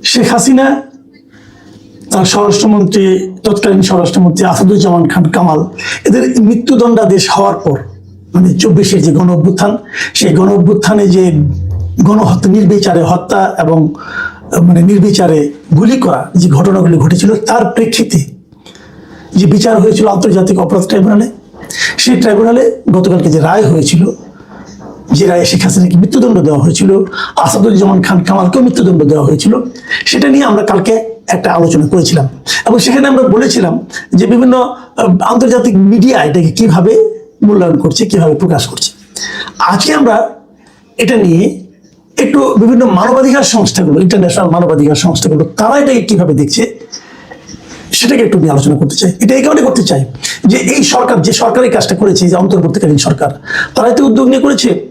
শেখ হাসিনা, তার স্বরাষ্ট্রমন্ত্রী, তৎকালীন স্বরাষ্ট্রমন্ত্রী আসাদুজ্জামান খান কামাল, এদের মৃত্যুদণ্ডাদেশ হওয়ার পর মানে চব্বিশের যে গণ অভ্যুত্থান সেই গণ অভ্যুত্থানে যে গণহত্যা নির্বিচারে হত্যা এবং মানে নির্বিচারে গুলি করা যে ঘটনাগুলি ঘটেছিল, তার প্রেক্ষিতে যে বিচার হয়েছিল আন্তর্জাতিক অপরাধ ট্রাইব্যুনালে, সেই ট্রাইব্যুনালে গতকালকে যে রায় হয়েছিল রায়ে শেখ হাসিনাকে মৃত্যুদণ্ড দেওয়া হয়েছিল, আসাদুজ্জামান খান কামালকেও মৃত্যুদণ্ড দেওয়া হয়েছিল। সেটা নিয়ে আমরা কালকে একটা আলোচনা করেছিলাম। এবং সেখানে আমরা বলেছিলাম যে বিভিন্ন আন্তর্জাতিক মিডিয়া এটাকে কীভাবে মূল্যায়ন করছে, কীভাবে প্রকাশ করছে। আজকে আমরা এটা নিয়ে একটু বিভিন্ন মানবাধিকার সংস্থাগুলো ইন্টারন্যাশনাল মানবাধিকার সংস্থাগুলো, তারা এটাকে কীভাবে দেখছে, সেটাকে একটু নিয়ে আলোচনা করতে চাই। এটা এই কারণে করতে চাই যে এই সরকার, যে সরকার কাজটা করেছে যে অন্তর্বর্তীকালীন সরকার, তারা তো উদ্যোগ নিয়ে করেছে।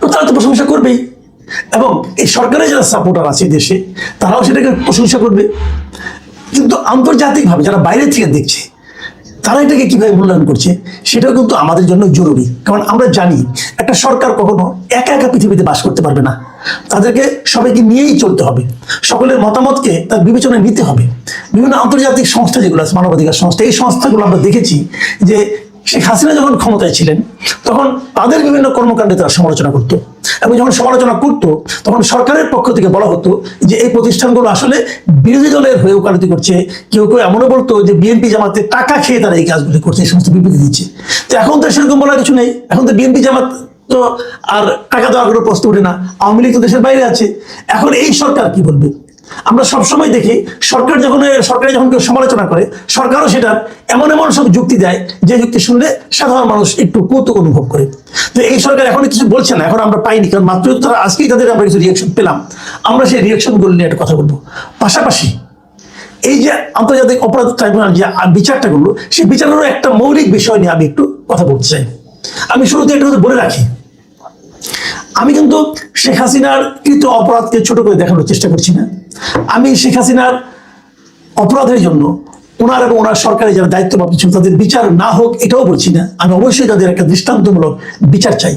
তো তারা তো প্রশংসা করবেই। এবং এই সরকারের যারা সাপোর্টার আছে দেশে, তারাও সেটাকে প্রশংসা করবে। কিন্তু আন্তর্জাতিকভাবে যারা বাইরে থেকে দেখছে, তারা এটাকে কীভাবে মূল্যায়ন করছে, সেটাও কিন্তু আমাদের জন্য জরুরি। কারণ আমরা জানি, একটা সরকার কখনো একা একা পৃথিবীতে বাস করতে পারবে না। তাদেরকে সবাইকে নিয়েই চলতে হবে। সকলের মতামতকে তার বিবেচনায় নিতে হবে। বিভিন্ন আন্তর্জাতিক সংস্থা যেগুলো আছে, মানবাধিকার সংস্থা, এই সংস্থাগুলো আমরা দেখেছি যে শেখ হাসিনা যখন ক্ষমতায় ছিলেন, তখন তাদের বিভিন্ন কর্মকাণ্ডে তারা সমালোচনা করতো। এবং যখন সমালোচনা করতো, তখন সরকারের পক্ষ থেকে বলা হতো যে এই প্রতিষ্ঠানগুলো আসলে বিরোধী দলের হয়ে ওকালতি করছে। কেউ কেউ এমনও বলতো যে বিএনপি জামাতে টাকা খেয়ে তারা এই কাজগুলি করছে, এই সমস্ত বিবৃতি দিচ্ছে। তো এখন তো সেরকম বলার কিছু নেই। এখন তো বিএনপি জামাত তো আর টাকা দেওয়ার কোনো প্রশ্ন ওঠে না। আওয়ামী লীগ তো দেশের বাইরে আছে। এখন এই সরকার কি বলবে? আমরা সবসময় দেখি, সরকার যখন সরকারে যখন কেউ সমালোচনা করে, সরকারও সেটা এমন এমন সব যুক্তি দেয়, যে যুক্তি শুনলে সাধারণ মানুষ একটু কৌতুক অনুভব করে। তো এই সরকার এখন কিছু বলছে না, এখন আমরা পাইনি, কারণ মাত্র তারা আজকেই তাদের আমরা কিছু রিয়েকশন পেলাম। আমরা সেই রিয়েকশনগুলো নিয়ে একটা কথা বলব। পাশাপাশি এই যে আন্তর্জাতিক অপরাধ ট্রাইব্যুনাল যে বিচারটা করল, সেই বিচারেরও একটা মৌলিক বিষয় নিয়ে আমি একটু কথা বলতে চাই। আমি শুরুতে একটা বলে রাখি। আমি কিন্তু শেখ হাসিনার কৃত অপরাধকে ছোট করে দেখানোর চেষ্টা করছি না। আমি শেখ হাসিনার অপরাধের জন্য ওনার এবং ওনার সরকারের যারা দায়িত্বপ্রাপ্ত ছিল তাদের বিচার না হোক এটাও বলছি না। আমি অবশ্যই তাদের একটা দৃষ্টান্তমূলক বিচার চাই।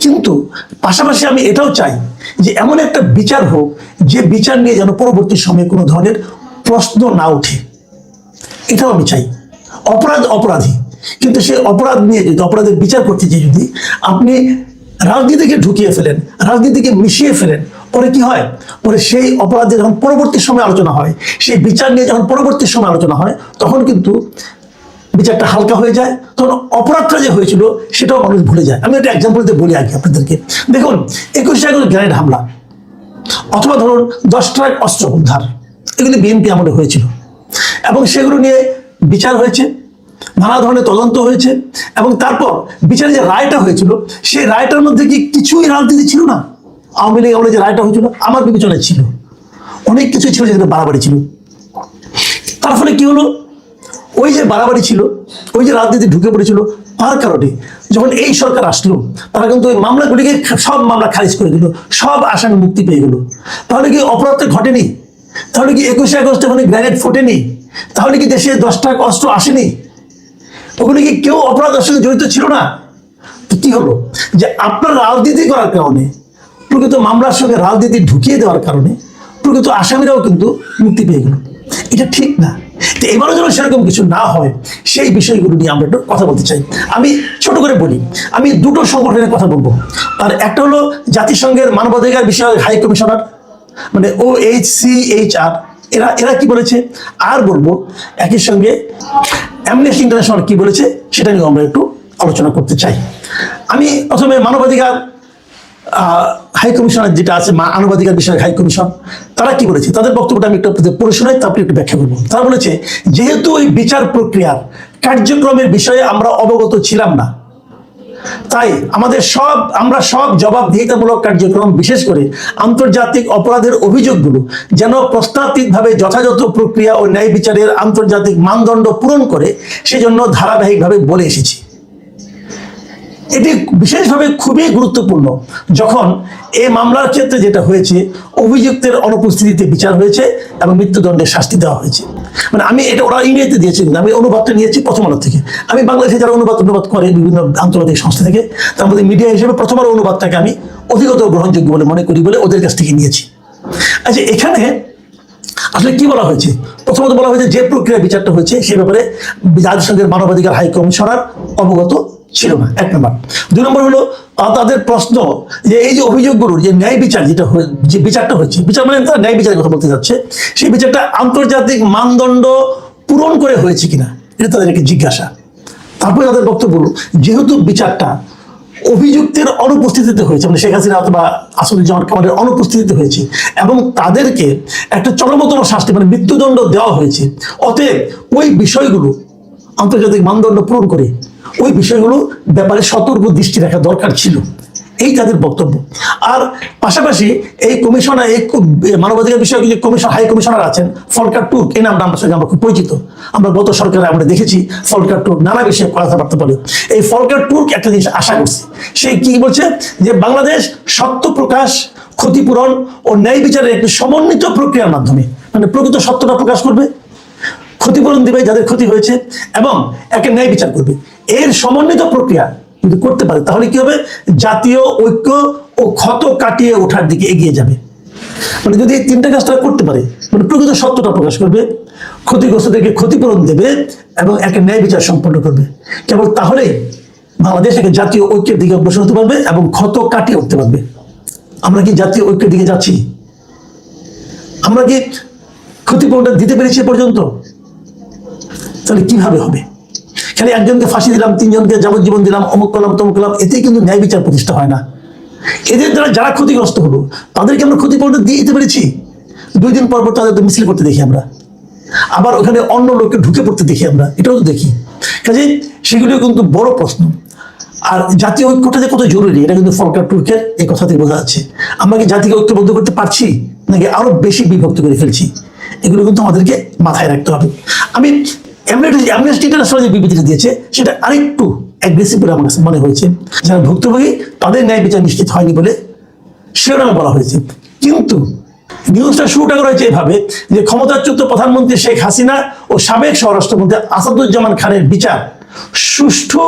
কিন্তু পাশাপাশি আমি এটাও চাই যে এমন একটা বিচার হোক, যে বিচার নিয়ে যেন পরবর্তী সময়ে কোনো ধরনের প্রশ্ন না ওঠে। এটাও আমি চাই। অপরাধ অপরাধী। কিন্তু সেই অপরাধ নিয়ে যদি, অপরাধের বিচার করতে চাই যদি আপনি রাজনীতিকে ঢুকিয়ে ফেলেন, রাজনীতিকে মিশিয়ে ফেলেন, পরে কি হয়? পরে সেই অপরাধে যখন পরবর্তী সময় আলোচনা হয়, সেই বিচার নিয়ে যখন পরবর্তী সময় আলোচনা হয়, তখন কিন্তু বিচারটা হালকা হয়ে যায়, তখন অপরাধটা যে হয়েছিল সেটাও মানুষ ভুলে যায়। আমি একটা এক্সাম্পল দিয়ে বলি আগে আপনাদেরকে। দেখুন, একুশে আগস্ট গ্রেনেড হামলা, অথবা ধরুন দশ ট্রাক অস্ত্র উদ্ধার, এগুলি বিএনপি আমলে হয়েছিল। এবং সেগুলো নিয়ে বিচার হয়েছে। নানা ধরনের তদন্ত হয়েছে এবং তারপর বিচারে যে রায়টা হয়েছিল, সেই রায়টার মধ্যে কি কিছুই রাজনীতি ছিল না? আওয়ামী লীগ আমলে যে রায়টা হয়েছিল, আমার বিবেচনায় ছিল। অনেক কিছু ছিল যেখানে বাড়াবাড়ি ছিল। তার ফলে কি হলো? ওই যে বাড়াবাড়ি ছিল, ওই যে রাজনীতি ঢুকে পড়েছিল, তার কারণে যখন এই সরকার আসলো, তারা কিন্তু ওই মামলাগুলিকে সব মামলা খারিজ করে দিল, সব আসামি মুক্তি পেয়ে গেল। তাহলে কি অপরাধটা ঘটেনি? তাহলে কি একুশে আগস্টে ওখানে গ্রেনেড ফোটেনি? তাহলে কি দেশে দশটা অস্ত্র আসেনি? ওগুলি কি কেউ অপরাধের সঙ্গে জড়িত ছিল না? তো কি হলো? যে আপনার রাজনীতি করার কারণে, প্রকৃত মামলার সঙ্গে রাজনীতি ঢুকিয়ে দেওয়ার কারণে, প্রকৃত আসামিরাও কিন্তু মুক্তি পেয়ে গেল। এটা ঠিক না। তো এবারও যেন সেরকম কিছু না হয়, সেই বিষয়গুলো নিয়ে আমরা একটু কথা বলতে চাই। আমি ছোট করে বলি, আমি দুটো সংগঠনের কথা বলব। আর একটা হলো জাতিসংঘের মানবাধিকার বিষয়ক হাই কমিশনার মানে O H C H R এরা এরা কি বলেছে? আর বলব, একই সঙ্গে অ্যামনেস্টি ইন্টারন্যাশনাল কি বলেছে, সেটা নিয়ে আমরা একটু আলোচনা করতে চাই। আমি প্রথমে মানবাধিকার হাই কমিশনার যেটা আছে মানবাধিকার বিষয়ক হাই কমিশন তারা কি বলেছে? তাদের বক্তব্যটা আমি একটু পড়ে শোনাই তারপরে একটু ব্যাখ্যা করব তারা বলেছে, যেহেতু ওই বিচার প্রক্রিয়ার কার্যক্রমের বিষয়ে আমরা অবগত ছিলাম না তাই আমাদের সব, আমরা সব জবাবদিহিতামূলক কার্যক্রম, বিশেষ করে আন্তর্জাতিক অপরাধের অভিযোগগুলো যেন প্রস্তাবিকভাবে যথাযথ প্রক্রিয়া ও ন্যায় বিচারের আন্তর্জাতিক মানদণ্ড পূরণ করে, সেজন্য ধারাবাহিকভাবে বলে এসেছি। এটি বিশেষভাবে খুবই গুরুত্বপূর্ণ। যখন এই মামলার ক্ষেত্রে যেটা হয়েছে, অভিযুক্তের অনুপস্থিতিতে বিচার হয়েছে এবং মৃত্যুদণ্ডের শাস্তি দেওয়া হয়েছে। মানে আমি এটা ওরা ইংরেজিতে দিয়েছে আমি অনুবাদটা নিয়েছি প্রথম আলো থেকে। আমি বাংলাদেশে যারা অনুবাদ অনুবাদ করে বিভিন্ন আন্তর্জাতিক সংস্থা থেকে, তার মধ্যে মিডিয়া হিসেবে প্রথম আলো অনুবাদটাকে আমি অধিকতর গ্রহণযোগ্য বলে মনে করি বলে ওদের কাছ থেকে নিয়েছি। আচ্ছা এখানে আসলে কি বলা হয়েছে? প্রথমত বলা হয়েছে যে প্রক্রিয়া বিচারটা হয়েছে সে ব্যাপারে জাতিসংঘের মানবাধিকার হাই কমিশনার অবগত ছিল না, এক নম্বর। দুই নম্বর হলো তাদের প্রশ্ন যে এই যে অভিযোগগুলোর যে ন্যায় বিচার যেটা যে বিচারটা হয়েছে, বিচার মানে তারা ন্যায় বিচারের কথা বলতে যাচ্ছে, সেই বিচারটা আন্তর্জাতিক মানদণ্ড পূরণ করে হয়েছে কিনা, এটা তাদের তাদেরকে জিজ্ঞাসা। তারপরে তাদের বক্তব্য যেহেতু বিচারটা অভিযুক্তের অনুপস্থিতিতে হয়েছে মানে শেখ হাসিনা অথবা আসাদুজ্জামান কামালের অনুপস্থিতিতে হয়েছে, এবং তাদেরকে একটা চরমতম শাস্তি মানে মৃত্যুদণ্ড দেওয়া হয়েছে, অতএব ওই বিষয়গুলো আন্তর্জাতিক মানদণ্ড পূরণ করে ওই বিষয়গুলো ব্যাপারে সতর্ক দৃষ্টি রাখা দরকার ছিল। এই তাদের বক্তব্য। আর পাশাপাশি এই কমিশনার এই মানবাধিকার বিষয়ক যে কমিশন, হাই কমিশনার আছেন, ফলকার টুক, এই নামটা আমরা সঙ্গে আমরা খুব পরিচিত। আমরা গত সরকারে আমরা দেখেছি ফলকার টুক নানা বিষয়ে কথাবার্তা বলে। এই ফলকার টুক একটা জিনিস আশা করছে। সে কি বলছে? যে বাংলাদেশ সত্য প্রকাশ, ক্ষতিপূরণ ও ন্যায় বিচারের একটি সমন্বিত প্রক্রিয়ার মাধ্যমে মানে প্রকৃত সত্যটা প্রকাশ করবে। ক্ষতিপূরণ দিবে, যাদের ক্ষতি হয়েছে, এবং একে ন্যায় বিচার করবে। এর সমন্বিত প্রক্রিয়া যদি করতে পারে। তাহলে কি হবে? জাতীয় ঐক্য ও ক্ষত কাটিয়ে ওঠার দিকে এগিয়ে যাবে। মানে যদি এই তিনটা কাজ তারা করতে পারে মানে প্রকৃত সত্যটা প্রকাশ করবে, ক্ষতিগ্রস্তদেরকে ক্ষতিপূরণ দেবে, এবং একে ন্যায় বিচার সম্পন্ন করবে। কেবল তাহলেই বাংলাদেশ একে জাতীয় ঐক্যের দিকে অগ্রসর হতে পারবে এবং ক্ষত কাটিয়ে উঠতে পারবে। আমরা কি জাতীয় ঐক্যের দিকে যাচ্ছি? আমরা কি ক্ষতিপূরণটা দিতে পেরেছি পর্যন্ত? তাহলে কীভাবে হবে? খালি একজনকে ফাঁসি দিলাম, তিনজনকে যাবজ্জীবন দিলাম, অমুক করলাম, তমুক করলাম, এতেই কিন্তু ন্যায় বিচার প্রতিষ্ঠা হয় না। এদের দ্বারা যারা ক্ষতিগ্রস্ত হলো, তাদেরকে আমরা ক্ষতিপূরণ দিয়ে দিতে পেরেছি। দুই দিন পর পর তাদের তো মিছিল করতে দেখি আমরা। আবার ওখানে অন্য লোককে ঢুকে পড়তে দেখি আমরা, এটাও তো দেখি। কাজে সেগুলিও কিন্তু বড় প্রশ্ন। আর জাতীয় ঐক্যটা যে কত জরুরি, এটা কিন্তু ফলকার টুর্কের এই কথাতেই বোঝা যাচ্ছে। আমরা কি জাতিকে ঐক্যবদ্ধ করতে পারছি, নাকি আরও বেশি বিভক্ত করে ফেলছি? এগুলো কিন্তু আমাদেরকে মাথায় রাখতে হবে। আমি অ্যামনেস্টি ইন্টারন্যাশনাল যে বিবৃতিটা দিয়েছে, সেটা আরেকটু অ্যাগ্রেসিভ বলে আমার মনে হয়েছে। যারা ভুক্তভোগী, তাদের ন্যায় বিচার নিশ্চিত হয়নি বলে শিরোনামে বলা হয়েছে। কিন্তু নিউজটা শুরুটা করা হয়েছে এভাবে যে ক্ষমতাচ্যুত প্রধানমন্ত্রী শেখ হাসিনা ও সাবেক স্বরাষ্ট্রমন্ত্রী আসাদুজ্জামান খানের বিচার সুষ্ঠু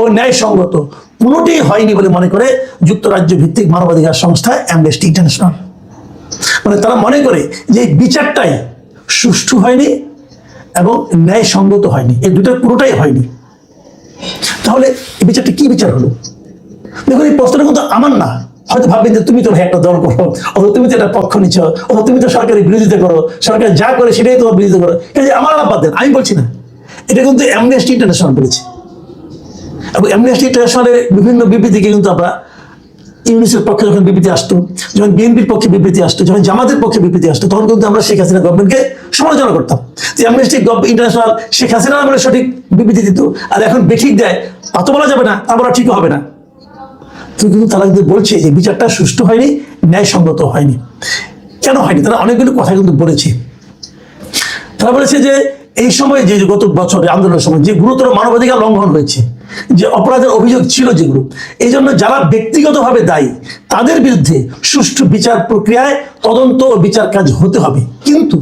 ও ন্যায়সঙ্গত কোনোটিই হয়নি বলে মনে করে যুক্তরাজ্য ভিত্তিক মানবাধিকার সংস্থা অ্যামনেস্টি ইন্টারন্যাশনাল মানে তারা মনে করে যে বিচারটাই সুষ্ঠু হয়নি এবং ন্যায়সঙ্গত হয়নি। এই দুটো পুরোটাই হয়নি। তাহলে এই বিচারটা কি বিচার হলো? দেখুন, এই প্রশ্নটা কিন্তু আমার না। হয়তো ভাববেন যে তুমি তো ভাই একটা দল করো, অথবা তুমি তো একটা পক্ষ নিচ্ছ, অথবা তুমি তো সরকারের বিরোধিতা করো, সরকার যা করে সেটাই তোমার বিরোধিতা করো। কাজে আমার আলাপ দেন, আমি বলছি না। এটা কিন্তু অ্যামনেস্টি ইন্টারন্যাশনাল বলেছে। এবং অ্যামনেস্টি ইন্টারন্যাশনালের বিভিন্ন বিবৃতিকে কিন্তু আমরা ইউনিসের পক্ষে যখন বিবৃতি আসতো, যখন বিএনপির পক্ষে বিবৃতি আসতো, যখন জামাতের পক্ষে বিবৃতি আসতো, তখন কিন্তু আমরা শেখ হাসিনা গভর্নমেন্টকে সমালোচনা করতাম। যে অ্যামনেস্টি ইন্টারন্যাশনাল শেখ হাসিনা আমরা সঠিক বিবৃতি দিত, আর এখন বেঠিক দেয়, তা তো বলা যাবে না, তা বলা ঠিক হবে না। কিন্তু তারা কিন্তু বলছে যে বিচারটা সুষ্ঠু হয়নি, ন্যায়সঙ্গত হয়নি। কেন হয়নি? তারা অনেকগুলো কথা কিন্তু বলেছে। তারা বলেছে যে, এই সময় যে গত বছরে আন্দোলনের সময় যে গুরুতর মানবাধিকার লঙ্ঘন হয়েছে যে অপরাধের অভিযোগ ছিল যেগুলো এই জন্য যারা ব্যক্তিগতভাবে দায়ী, তাদের বিরুদ্ধে সুষ্ঠু বিচার প্রক্রিয়ায় তদন্ত ও বিচার কাজ হতে হবে। কিন্তু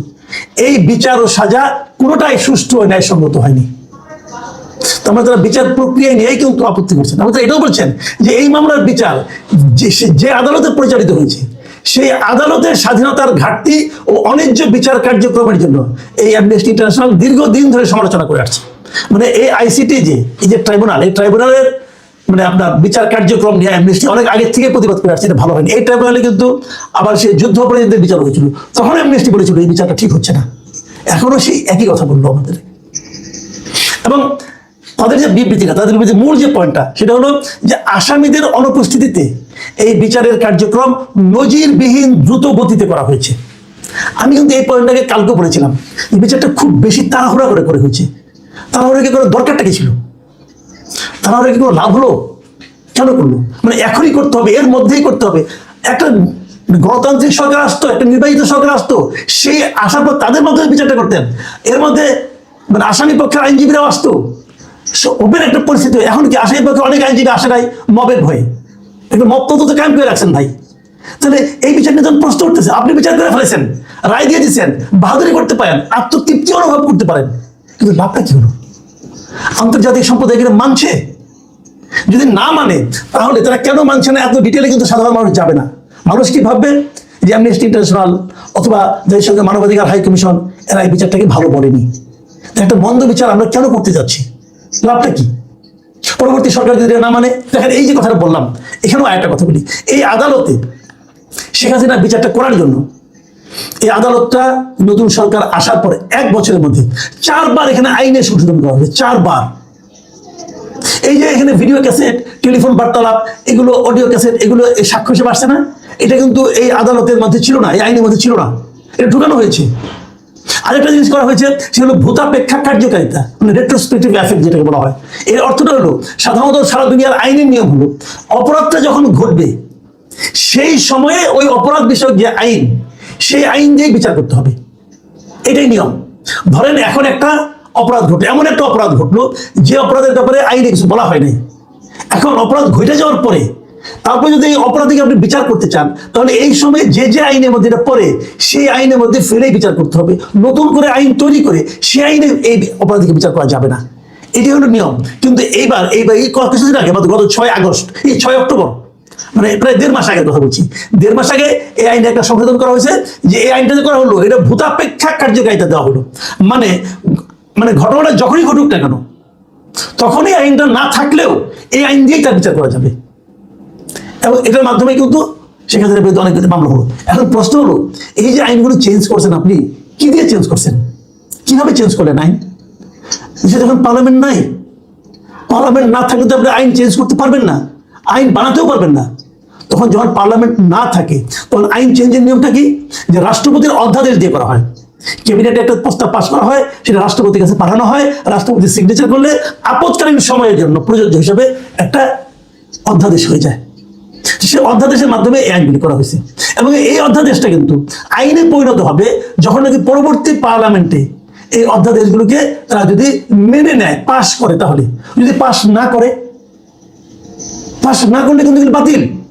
এই বিচার ও সাজা কোনোটাই সুষ্ঠু ও ন্যায়সঙ্গত হয়নি। তারা বিচার প্রক্রিয়া নিয়েই কিন্তু আপত্তি করছেন আমরা এটাও বলছেন যে এই মামলার বিচার যে আদালতে পরিচালিত হয়েছে, সেই আদালতের স্বাধীনতার ঘাটতি ও অন্যায্য বিচার কার্যক্রমের জন্য এই অ্যামনেস্টি ইন্টারন্যাশনাল দীর্ঘদিন ধরে সমালোচনা করে আসছে। মানে এই আইসিটি যে, এই যে ট্রাইব্যুনাল এই ট্রাইব্যুনালের মানে আপনার বিচার কার্যক্রম নিয়ে অ্যামনেস্টি অনেক আগে থেকে প্রতিবাদ করে আসছে ভালো হয়নি। এই ট্রাইব্যুনালে কিন্তু আবার সেই যুদ্ধ অপরাধীদের বিচার হয়েছিল। তখন অ্যামনেস্টি বলেছিল, এই বিচারটা ঠিক হচ্ছে না। এখনও সেই একই কথা বলল আমাদের। এবং তাদের যে বিবৃতিটা, তাদের বিবৃতির মূল যে পয়েন্টটা সেটা হলো যে আসামিদের অনুপস্থিতিতে এই বিচারের কার্যক্রম নজিরবিহীন দ্রুত গতিতে করা হয়েছে। আমি কিন্তু এই পয়েন্টটাকে কালকে বলেছিলাম, এই বিচারটা খুব বেশি তাড়াহুড়া করে করে হয়েছে। তাড়াহুড়া কি করে দরকারটা কি ছিল? তাড়াহুড়া কি কোনো লাভ হলো? কেন করল? মানে এখনই করতে হবে, এর মধ্যেই করতে হবে। একটা গণতান্ত্রিক সরকার আসতো, একটা নির্বাচিত সরকার আসতো, সেই আসার পর তাদের মাধ্যমে বিচারটা করতেন। এর মধ্যে মানে আসামি পক্ষের আইনজীবীরাও আসতো। ওপেন একটা পরিস্থিতি, এখন কি আসামি পক্ষে অনেক আইনজীবী আসে নাই? মবের ভয়ে। একটু মব তন্ত্র তো কায়েম করে রাখছেন ভাই। তাহলে এই বিচার নিয়ে যখন প্রশ্ন উঠতেছে, আপনি বিচার করে ফেলেছেন, রায় দিয়ে দিচ্ছেন বাহাদুরি করতে পারেন আত্মতৃপ্তি অনুভব করতে পারেন। কিন্তু লাভটা কি হলো? আন্তর্জাতিক সম্প্রদায় এগুলো মানছে। যদি না মানে তাহলে তারা কেন মানছে না? এত ডিটেলে কিন্তু সাধারণ মানুষ যাবে না। মানুষ কি ভাববে? যে অ্যামনেস্টি ইন্টারন্যাশনাল অথবা সঙ্গে মানবাধিকার হাই কমিশন, এরা এই বিচারটাকে ভালো বলেনি। একটা মন্দ বিচার আমরা কেন করতে যাচ্ছি? লাভটা কি? পরবর্তী সরকার যদি না মানে দেখেন এই যে কথাটা বললাম, এখানেও একটা কথা বলি। এই আদালতে শেখ হাসিনার বিচারটা করার জন্য এই আদালতটা নতুন সরকার আসার পরে এক বছরের মধ্যে চারবার এখানে আইনে সংশোধন করা হবে চারবার। এই যে এখানে ভিডিও ক্যাসেট, টেলিফোন বার্তালাপ, এগুলো অডিও ক্যাসেট, এগুলো সাক্ষ্য হিসেবে আসছে না? এটা কিন্তু এই আদালতের মধ্যে ছিল না, এই আইনের মধ্যে ছিল না। এটা ঢুকানো হয়েছে। আরেকটা জিনিস করা হয়েছে, সেটা হলো ভূতাপেক্ষা কার্যকারিতা মানে রেট্রোস্পেক্টিভ এফেক্ট যেটাকে বলা হয়। এর অর্থটা হলো, সাধারণত সারা দুনিয়ার আইনের নিয়ম হলো, অপরাধটা যখন ঘটবে, সেই সময়ে ওই অপরাধ বিষয়ক যে আইন সেই আইন দিয়েই বিচার করতে হবে। এটাই নিয়ম। ধরেন এখন একটা অপরাধ ঘটলো, এমন একটা অপরাধ ঘটলো, যে অপরাধের ব্যাপারে আইনে কিছু বলা হয় নাই। এখন অপরাধ ঘটে যাওয়ার পরে, তারপরে যদি এই অপরাধীকে আপনি বিচার করতে চান, তাহলে এই সময় যে যে আইনের মধ্যে এটা পড়ে, সেই আইনের মধ্যে ফেলেই বিচার করতে হবে। নতুন করে আইন তৈরি করে, সেই আইনে এই অপরাধীকে বিচার করা যাবে না। এটি হলো নিয়ম। কিন্তু এইবার এইবার এই কিছুদিন আগে গত ছয় আগস্ট, এই ছয় অক্টোবর মানে প্রায় দেড় মাস আগের কথা বলছি। দেড় মাস আগে এই আইনে একটা সংশোধন করা হয়েছে যে এই আইনটা করা হলো, এটা ভূতাপেক্ষা কার্যকারিতা দেওয়া হলো। মানে মানে ঘটনাটা যখনই ঘটুক না কেন, তখনই আইনটা না থাকলেও এই আইন দিয়েই তার বিচার করা যাবে। এবং এটার মাধ্যমে কিন্তু সেখানে বিরুদ্ধে অনেক মামলা হলো। এখন প্রশ্ন হলো, এই যে আইনগুলো চেঞ্জ করছেন আপনি, কি দিয়ে চেঞ্জ করছেন? কীভাবে চেঞ্জ করলেন আইন? যে যখন পার্লামেন্ট নাই পার্লামেন্ট না থাকলে তো আপনি আইন চেঞ্জ করতে পারবেন না। আইন বানাতেও পারবেন না। তখন যখন পার্লামেন্ট না থাকে, তখন আইন চেঞ্জের নিয়মটা কি? যে রাষ্ট্রপতির অধ্যাদেশ দিয়ে করা হয়। ক্যাবিনেটে একটা প্রস্তাব পাশ করা হয়, সেটা রাষ্ট্রপতির কাছে পাঠানো হয় রাষ্ট্রপতি সিগনেচার করলে আপৎকালীন সময়ের জন্য প্রযোজ্য হিসাবে একটা অধ্যাদেশ হয়ে যায়। সে অধ্যাদেশের মাধ্যমে এই আইনগুলি করা হয়েছে। এবং এই অধ্যাদেশটা কিন্তু আইনে পরিণত হবে যখন নাকি পরবর্তী পার্লামেন্টে এই অধ্যাদেশগুলোকে তারা যদি মেনে নেয়, পাশ করে তাহলে। যদি পাশ না করে, পাশ না করলে কিন্তু বাতিল।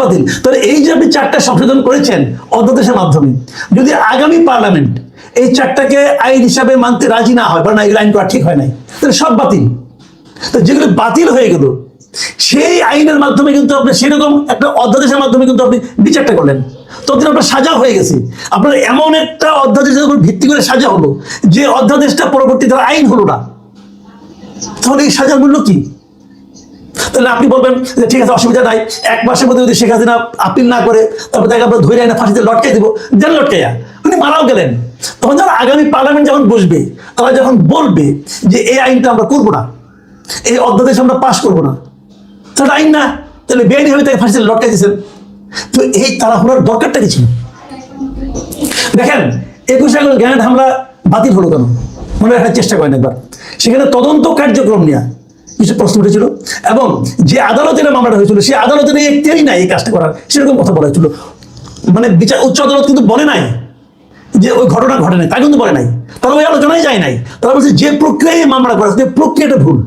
বাতিল তাহলে এই যে আপনি চারটা সংশোধন করেছেন অধ্যাদেশের মাধ্যমে, যদি আগামী পার্লামেন্ট এই চারটাকে আইন হিসাবে মানতে রাজি না হয় বা না এগুলো আইন করা ঠিক হয় নাই, তাহলে সব বাতিল। তো যেগুলো বাতিল হয়ে গেল, সেই আইনের মাধ্যমে কিন্তু আপনি সেরকম একটা অধ্যাদেশের মাধ্যমে কিন্তু আপনি বিচারটা করলেন। ততদিন আপনার সাজা হয়ে গেছে। আপনার এমন একটা অধ্যাদেশের উপর ভিত্তি করে সাজা হলো, যে অধ্যাদেশটা পরবর্তীতে আইন হলো না, তাহলে এই সাজার মূল্য কি? তাহলে আপনি বলবেন যে ঠিক আছে, অসুবিধা নাই। এক মাসের মধ্যে যদি শেখ হাসিনা আপিল না করে, তারপর তাকে আমরা ধরে এনে ফাঁসিতে লটকাই দিব, দেন লটকাইয়া। উনি মারাও গেলেন। তখন যখন আগামী পার্লামেন্ট যখন বসবে, তারা যখন বলবে যে এই আইনটা আমরা করব না, এই অধ্যাদেশ আমরা পাশ করব না, তাহলে আইন না। তাহলে বেআইনি ভাবে তাকে ফাঁসিতে লটকাই দিয়েছেন। তো এই তাড়াহুড়ার দরকারটা কি ছিল? দেখেন, একুশে আগস্ট গ্রেনেড হামলা বাতিল হলো কেন? মনে রাখার চেষ্টা করেন একবার। সেখানে তদন্ত কার্যক্রম নিয়ে কিছু প্রশ্ন উঠেছিল। এবং যে আদালতের মামলাটা হয়েছিল, সেই আদালতের এই এখতিয়ারই নাই এই কাজটা করার। সেরকম কথা বলা হয়েছিল। মানে বিচার, উচ্চ আদালত কিন্তু বলে নাই যে ওই ঘটনা ঘটে নাই, তা কিন্তু বলে নাই। তারা ওই আলোচনায় যায় নাই। তারা বলছে যে প্রক্রিয়ায় মামলা করা সে প্রক্রিয়াটা ভুল।